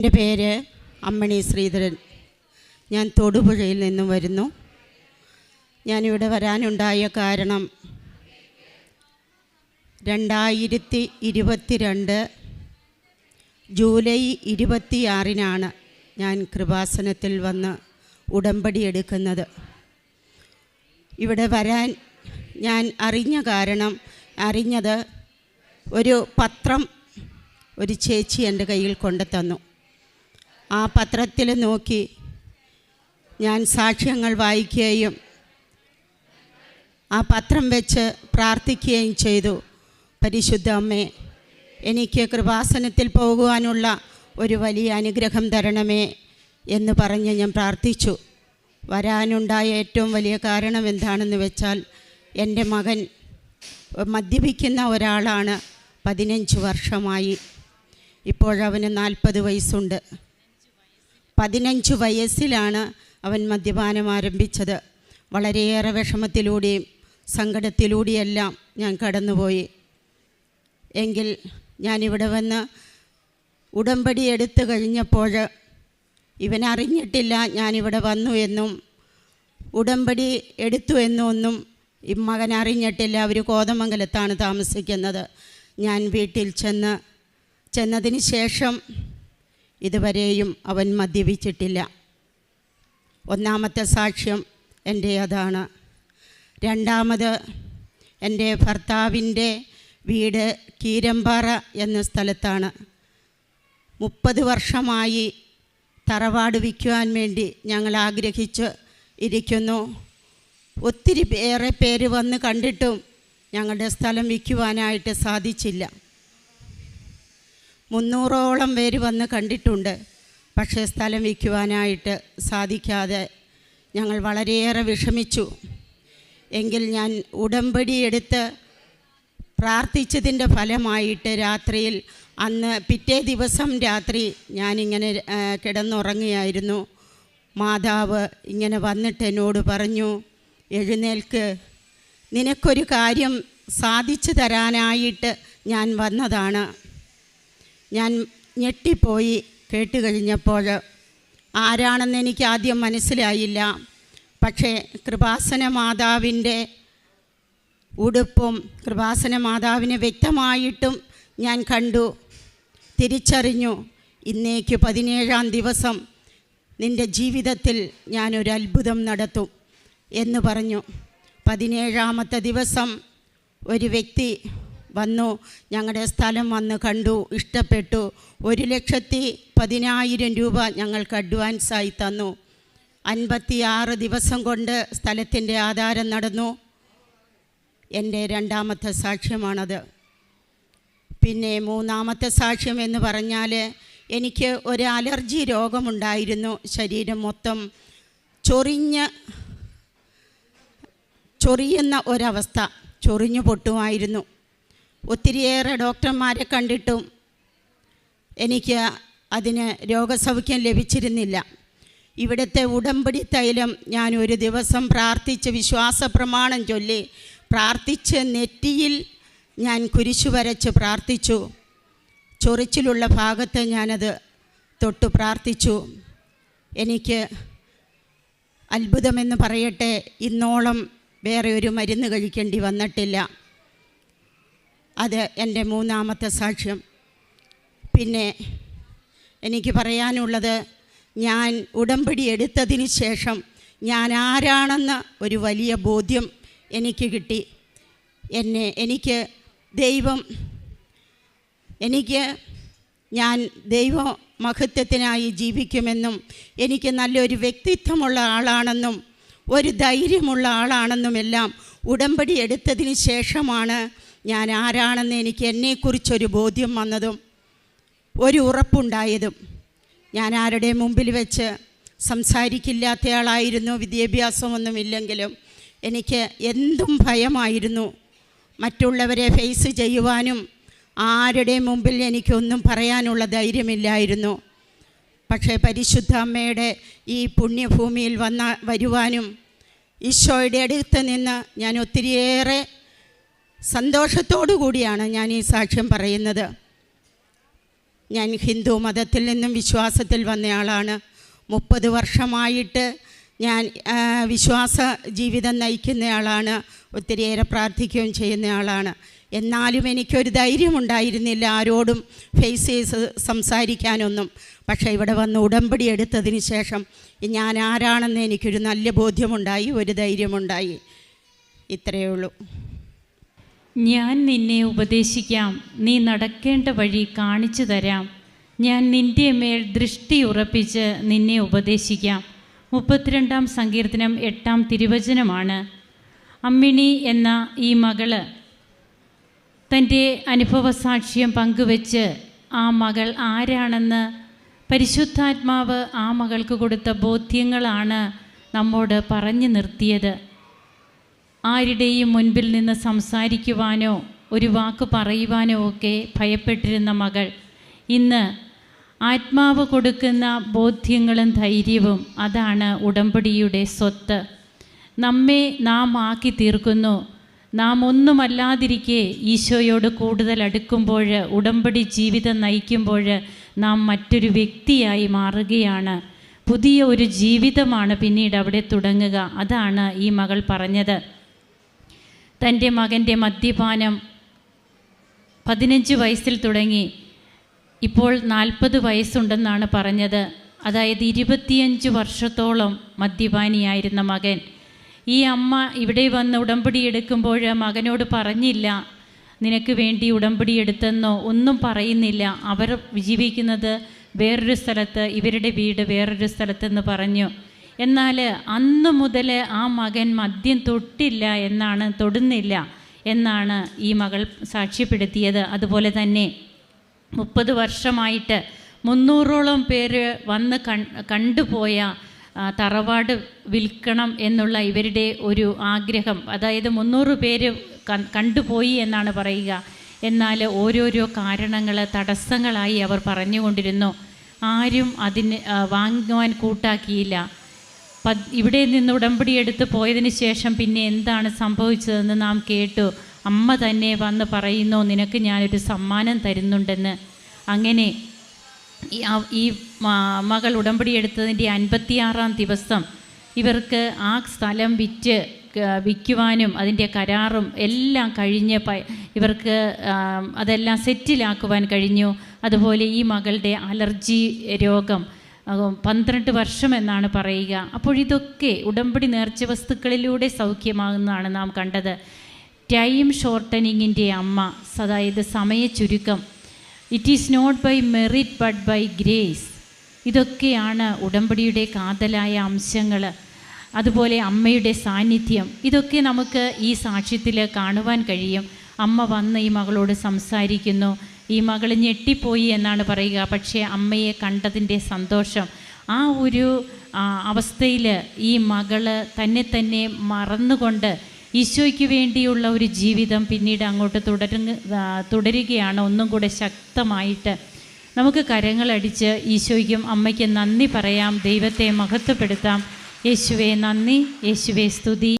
എന്റെ പേര് അമ്മണി ശ്രീധരൻ. ഞാൻ തൊടുപുഴയിൽ നിന്നും വരുന്നു. ഞാനിവിടെ വരാനുണ്ടായ കാരണം രണ്ടായിരത്തി ഇരുപത്തിരണ്ട് ജൂലൈ ഇരുപത്തിയാറിനാണ് ഞാൻ കൃപാസനത്തിൽ വന്ന് ഉടമ്പടി എടുക്കുന്നത്. ഇവിടെ വരാൻ ഞാൻ അറിഞ്ഞ കാരണം അറിഞ്ഞത് ഒരു പത്രം ഒരു ചേച്ചി എന്റെ കയ്യിൽ കൊണ്ടു തന്നു ആ പത്രത്തിൽ നോക്കി ഞാൻ സാക്ഷ്യങ്ങൾ വായിക്കുകയും ആ പത്രം വെച്ച് പ്രാർത്ഥിക്കുകയും ചെയ്തു. പരിശുദ്ധ അമ്മേ എനിക്ക് കൃപാസനത്തിൽ പോകുവാനുള്ള ഒരു വലിയ അനുഗ്രഹം തരണമേ എന്ന് പറഞ്ഞ് ഞാൻ പ്രാർത്ഥിച്ചു. വരാനുണ്ടായ ഏറ്റവും വലിയ കാരണം എന്താണെന്ന് വെച്ചാൽ എന്റെ മകൻ മദ്യപിക്കുന്ന ഒരാളാണ് പതിനഞ്ച് വർഷമായി. ഇപ്പോഴവന് നാൽപ്പത് വയസ്സുണ്ട്. പതിനഞ്ച് വയസ്സിലാണ് അവൻ മദ്യപാനം ആരംഭിച്ചത്. വളരെയേറെ വിഷമത്തിലൂടെയും സങ്കടത്തിലൂടെയെല്ലാം ഞാൻ കടന്നുപോയി. എങ്കിൽ ഞാനിവിടെ വന്ന് ഉടമ്പടി എടുത്തു കഴിഞ്ഞപ്പോൾ ഇവനറിഞ്ഞിട്ടില്ല ഞാനിവിടെ വന്നു എന്നും ഉടമ്പടി എടുത്തു എന്നൊന്നും ഈ മകൻ അറിഞ്ഞിട്ടില്ല അവർ കോതമംഗലത്താണ് താമസിക്കുന്നത്. ഞാൻ വീട്ടിൽ ചെന്ന് ചെന്നതിന് ശേഷം ഇതുവരെയും അവൻ മദ്യപിച്ചിട്ടില്ല. ഒന്നാമത്തെ സാക്ഷ്യം എന്റെ അതാണ്. രണ്ടാമത് എന്റെ ഭർത്താവിന്റെ വീട് കീരമ്പാറ എന്ന സ്ഥലത്താണ്. മുപ്പത് വർഷമായി തറവാട് വിൽക്കുവാൻ വേണ്ടി ഞങ്ങൾ ആഗ്രഹിച്ച് ഇരിക്കുന്നു. ഒത്തിരി ഏറെ പേര് വന്ന് കണ്ടിട്ടും ഞങ്ങളുടെ സ്ഥലം വിൽക്കുവാനായിട്ട് സാധിച്ചില്ല. മുന്നൂറോളം പേര് വന്ന് കണ്ടിട്ടുണ്ട്. പക്ഷേ സ്ഥലം വിൽക്കുവാനായിട്ട് സാധിക്കാതെ ഞങ്ങൾ വളരെയേറെ വിഷമിച്ചു. എങ്കിൽ ഞാൻ ഉടമ്പടി എടുത്ത് പ്രാർത്ഥിച്ചതിന്റെ ഫലമായിട്ട് രാത്രിയിൽ അന്ന് പിറ്റേ ദിവസം രാത്രി ഞാനിങ്ങനെ കിടന്നുറങ്ങിയായിരുന്നു മാതാവ് ഇങ്ങനെ വന്നിട്ട് എന്നോട് പറഞ്ഞു എഴുന്നേൽക്ക്. നിനക്കൊരു കാര്യം സാധിച്ചു തരാനായിട്ട് ഞാൻ വന്നതാണ്. ഞാൻ ഞെട്ടിപ്പോയി കേട്ട് കഴിഞ്ഞപ്പോൾ ആരാണെന്ന് എനിക്ക് ആദ്യം മനസ്സിലായില്ല. പക്ഷേ കൃപാസന മാതാവിന്റെ ഉടുപ്പും കൃപാസന മാതാവിനെ വ്യക്തമായിട്ടും ഞാൻ കണ്ടു. തിരിച്ചറിഞ്ഞു. ഇന്നേക്ക് പതിനേഴാം ദിവസം നിന്റെ ജീവിതത്തിൽ ഞാനൊരു അത്ഭുതം നടത്തും എന്ന് പറഞ്ഞു. പതിനേഴാമത്തെ ദിവസം ഒരു വ്യക്തി വന്നു. ഞങ്ങളുടെ സ്ഥലം വന്ന് കണ്ടു ഇഷ്ടപ്പെട്ടു. ഒരു ലക്ഷത്തി പതിനായിരം രൂപ ഞങ്ങൾക്ക് അഡ്വാൻസായി തന്നു. അൻപത്തിയാറ് ദിവസം കൊണ്ട് സ്ഥലത്തിന്റെ ആധാരം നടന്നു. എന്റെ രണ്ടാമത്തെ സാക്ഷ്യമാണത്. പിന്നെ മൂന്നാമത്തെ സാക്ഷ്യം എന്ന് പറഞ്ഞാൽ എനിക്ക് ഒരു അലർജി രോഗമുണ്ടായിരുന്നു. ശരീരം മൊത്തം ചൊറിഞ്ഞ് ചൊറിയുന്ന ഒരവസ്ഥ ചൊറിഞ്ഞു പൊട്ടുമായിരുന്നു. ഒത്തിരിയേറെ ഡോക്ടർമാരെ കണ്ടിട്ടും എനിക്ക് അതിന് രോഗസൗഖ്യം ലഭിച്ചിരുന്നില്ല. ഇവിടുത്തെ ഉടമ്പടി തൈലം ഞാൻ ഒരു ദിവസം പ്രാർത്ഥിച്ച് വിശ്വാസ പ്രമാണം ചൊല്ലി പ്രാർത്ഥിച്ച് നെറ്റിയിൽ ഞാൻ കുരിശു വരച്ച് പ്രാർത്ഥിച്ചു. ചൊറിച്ചിലുള്ള ഭാഗത്ത് ഞാനത് തൊട്ട് പ്രാർത്ഥിച്ചു. എനിക്ക് അത്ഭുതമെന്ന് പറയട്ടെ ഇന്നോളം വേറെ ഒരു മരുന്ന് കഴിക്കേണ്ടി വന്നിട്ടില്ല. അത് എന്റെ മൂന്നാമത്തെ സാക്ഷ്യം. പിന്നെ എനിക്ക് പറയാനുള്ളത് ഞാൻ ഉടമ്പടി എടുത്തതിന് ശേഷം ഞാൻ ആരാണെന്ന ഒരു വലിയ ബോധ്യം എനിക്ക് കിട്ടി. എന്നെ എനിക്ക് ദൈവം എനിക്ക് ഞാൻ ദൈവ മഹത്വത്തിനായി ജീവിക്കുമെന്നും എനിക്ക് നല്ലൊരു വ്യക്തിത്വമുള്ള ആളാണെന്നും ഒരു ധൈര്യമുള്ള ആളാണെന്നുമെല്ലാം ഉടമ്പടി എടുത്തതിന് ശേഷമാണ് ഞാൻ ആരാണെന്ന് എനിക്ക് എന്നെക്കുറിച്ചൊരു ബോധ്യം വന്നതും ഒരു ഉറപ്പുണ്ടായതും ഞാൻ ആരുടെ മുമ്പിൽ വെച്ച് സംസാരിക്കില്ലാത്തയാളായിരുന്നു വിദ്യാഭ്യാസമൊന്നുമില്ലെങ്കിലും എനിക്ക് എന്തും ഭയമായിരുന്നു. മറ്റുള്ളവരെ ഫേസ് ചെയ്യുവാനും ആരുടെ മുമ്പിൽ എനിക്കൊന്നും പറയാനുള്ള ധൈര്യമില്ലായിരുന്നു. പക്ഷേ പരിശുദ്ധ അമ്മയുടെ ഈ പുണ്യഭൂമിയിൽ വന്ന വരുവാനും ഈശോയുടെ അടുത്ത് നിന്ന് ഞാൻ ഒത്തിരിയേറെ സന്തോഷത്തോടു കൂടിയാണ് ഞാൻ ഈ സാക്ഷ്യം പറയുന്നത്. ഞാൻ ഹിന്ദു മതത്തിൽ നിന്നും വിശ്വാസത്തിൽ വന്നയാളാണ്. മുപ്പത് വർഷമായിട്ട് ഞാൻ വിശ്വാസ ജീവിതം നയിക്കുന്നയാളാണ്. ഒത്തിരിയേറെ പ്രാർത്ഥിക്കുകയും ചെയ്യുന്നയാളാണ്. എന്നാലും എനിക്കൊരു ധൈര്യമുണ്ടായിരുന്നില്ല ആരോടും ഫേസ് ചെയ്ത് സംസാരിക്കാനൊന്നും. പക്ഷേ ഇവിടെ വന്ന് ഉടമ്പടി എടുത്തതിന് ശേഷം ഞാൻ ആരാണെന്ന് എനിക്കൊരു നല്ല ബോധ്യമുണ്ടായി ഒരു ധൈര്യമുണ്ടായി. ഇത്രയേ ഉള്ളൂ. ഞാൻ നിന്നെ ഉപദേശിക്കാം. നീ നടക്കേണ്ട വഴി കാണിച്ചു തരാം. ഞാൻ നിന്റെ മേൽ ദൃഷ്ടി ഉറപ്പിച്ച് നിന്നെ ഉപദേശിക്കാം. മുപ്പത്തിരണ്ടാം സങ്കീർത്തനം എട്ടാം തിരുവചനമാണ്. അമ്മിണി എന്ന ഈ മകൾ തന്റെ അനുഭവസാക്ഷ്യം പങ്കുവെച്ച് ആ മകൾ ആരാണെന്ന് പരിശുദ്ധാത്മാവ് ആ മകൾക്ക് കൊടുത്ത ബോധ്യങ്ങളാണ് നമ്മോട് പറഞ്ഞു നിർത്തിയത്. ആരുടെയും മുൻപിൽ നിന്ന് സംസാരിക്കുവാനോ ഒരു വാക്ക് പറയുവാനോ ഒക്കെ ഭയപ്പെട്ടിരുന്ന മകൾ ഇന്ന് ആത്മാവ് കൊടുക്കുന്ന ബോധ്യങ്ങളും ധൈര്യവും അതാണ് ഉടമ്പടിയുടെ സ്വത്ത്. നമ്മെ നാം ആക്കി തീർക്കുന്നു. നാം ഒന്നുമല്ലാതിരിക്കെ ഈശോയോട് കൂടുതൽ അടുക്കുമ്പോൾ ഉടമ്പടി ജീവിതം നയിക്കുമ്പോൾ നാം മറ്റൊരു വ്യക്തിയായി മാറുകയാണ്. പുതിയ ഒരു ജീവിതമാണ് പിന്നീട് അവിടെ തുടങ്ങുക. അതാണ് ഈ മകൾ പറഞ്ഞത്. തന്റെ മകന്റെ മദ്യപാനം പതിനഞ്ച് വയസ്സിൽ തുടങ്ങി. ഇപ്പോൾ നാൽപ്പത് വയസ്സുണ്ടെന്നാണ് പറഞ്ഞത്. അതായത് ഇരുപത്തിയഞ്ച് വർഷത്തോളം മദ്യപാനിയായിരുന്ന മകൻ. ഈ അമ്മ ഇവിടെ വന്ന് ഉടമ്പടി എടുക്കുമ്പോൾ മകനോട് പറഞ്ഞില്ല നിനക്ക് വേണ്ടി ഉടമ്പടി എടുത്തെന്നോ ഒന്നും പറയുന്നില്ല. അവർ ജീവിക്കുന്നത് വേറൊരു സ്ഥലത്ത് ഇവരുടെ വീട് വേറൊരു സ്ഥലത്തെന്ന് പറഞ്ഞു. എന്നാൽ അന്ന് മുതൽ ആ മകൻ മദ്യം തൊട്ടില്ല എന്നാണ് തൊടുന്നില്ല എന്നാണ് ഈ മകൾ സാക്ഷ്യപ്പെടുത്തിയത്. അതുപോലെ തന്നെ മുപ്പത് വർഷമായിട്ട് മുന്നൂറോളം പേര് വന്ന് കണ്ടുപോയ തറവാട് വിൽക്കണം എന്നുള്ള ഇവരുടെ ഒരു ആഗ്രഹം. അതായത് മുന്നൂറ് പേര് കണ്ടുപോയി എന്നാണ് പറയുക. എന്നാൽ ഓരോരോ കാരണങ്ങൾ തടസ്സങ്ങളായി അവർ പറഞ്ഞുകൊണ്ടിരുന്നു. ആരും അതിന് വാങ്ങുവാൻ കൂട്ടാക്കിയില്ല. ഇവിടെ നിന്ന് ഉടമ്പടി എടുത്ത് പോയതിന് ശേഷം പിന്നെ എന്താണ് സംഭവിച്ചതെന്ന് നാം കേട്ടു. അമ്മ തന്നെ വന്ന് പറയുന്നു നിനക്ക് ഞാനൊരു സമ്മാനം തരുന്നുണ്ടെന്ന്. അങ്ങനെ ഈ മകൾ ഉടമ്പടി എടുത്തതിന്റെ അൻപത്തിയാറാം ദിവസം ഇവർക്ക് ആ സ്ഥലം വിറ്റ് വിൽക്കുവാനും അതിന്റെ കരാറും എല്ലാം കഴിഞ്ഞ് ഇവർക്ക് അതെല്ലാം സെറ്റിലാക്കുവാൻ കഴിഞ്ഞു. അതുപോലെ ഈ മകളുടെ അലർജി രോഗം പന്ത്രണ്ട് വർഷം എന്നാണ് പറയുക. അപ്പോൾ ഇതൊക്കെ ഉടമ്പടി നേർച്ച വസ്തുക്കളിലൂടെ സൗഖ്യമാകുന്നതാണ് നാം കണ്ടത്. ടൈം ഷോർട്ടനിങ്ങിന്റെ അമ്മ അതായത് സമയ ചുരുക്കം. It is not by merit but by grace ഇതൊക്കെയാണ് ഉടമ്പടിയുടെ കാതലായ അംശങ്ങൾ അതുപോലെ അമ്മയുടെ സാന്നിധ്യം. ഇതൊക്കെ നമുക്ക് ഈ സാക്ഷ്യത്തിൽ കാണുവാൻ കഴിയും. അമ്മ വന്ന് ഈ മകളോട് സംസാരിക്കുന്നു. ഈ മകൾ ഞെട്ടിപ്പോയി എന്നാണ് പറയുക. പക്ഷേ അമ്മയെ കണ്ടതിന്റെ സന്തോഷം. ആ ഒരു അവസ്ഥയിൽ ഈ മകൾ തന്നെ തന്നെ മറന്നുകൊണ്ട് ഈശോയ്ക്ക് വേണ്ടിയുള്ള ഒരു ജീവിതം പിന്നീട് അങ്ങോട്ട് തുടരുന്ന തുടരുകയാണ്. ഒന്നും കൂടെ ശക്തമായിട്ട് നമുക്ക് കരങ്ങളടിച്ച് ഈശോയ്ക്കും അമ്മയ്ക്കും നന്ദി പറയാം. ദൈവത്തെ മഹത്വപ്പെടുത്താം. യേശുവെ നന്ദി. യേശുവെ സ്തുതി.